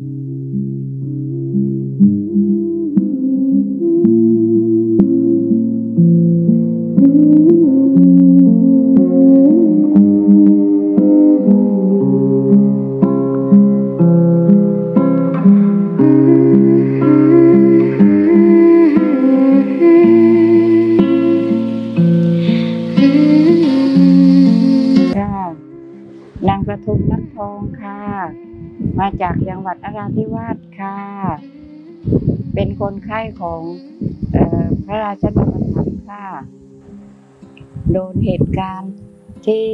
ค่ะ นางประทุมน้ำทองค่ะ มาจากจังหวัดนราธิวาสค่ะ เป็นคนไข้ของออพระราชดำรัสค่ะ โดนเหตุการณ์ที่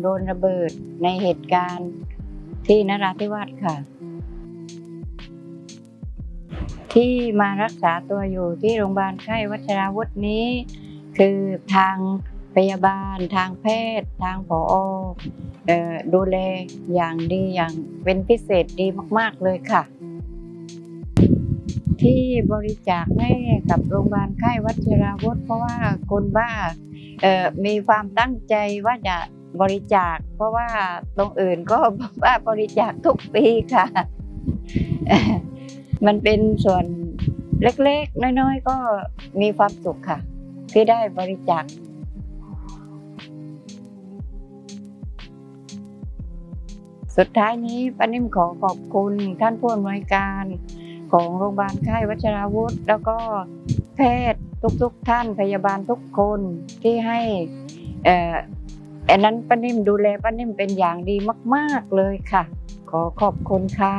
โดนระเบิดในเหตุการณ์ที่นราธิวาสค่ะ ที่มารักษาตัวอยู่ที่โรงพยาบาลไข้วัชราวุธนี้ คือทาง พยาบาล ทางแพทย์ ทางผอออดูแลอย่างดีอย่างเป็นพิเศษดีมาก ๆ เลยค่ะ ที่บริจาคให้กับโรงพยาบาลไข้วัชราวุธ เพราะว่าคนบ้ามีความตั้งใจว่าจะบริจาค เพราะว่าตรงอื่นก็ว่าบริจาคทุกปีค่ะ มันเป็นส่วนเล็กๆ น้อย ๆ ก็มีความสุขค่ะ ที่ได้บริจาค สุดท้ายนี้ป้านิ่มขอขอบคุณท่านผู้อำนวยการของโรงพยาบาลค่ายวัชราวุธ แล้วก็แพทย์ทุกๆท่านพยาบาลทุกคนที่ให้อันนั้นป้านิ่มดูแลป้านิ่มเป็นอย่างดีมาก ๆเลยค่ะ ขอขอบคุณค่ะ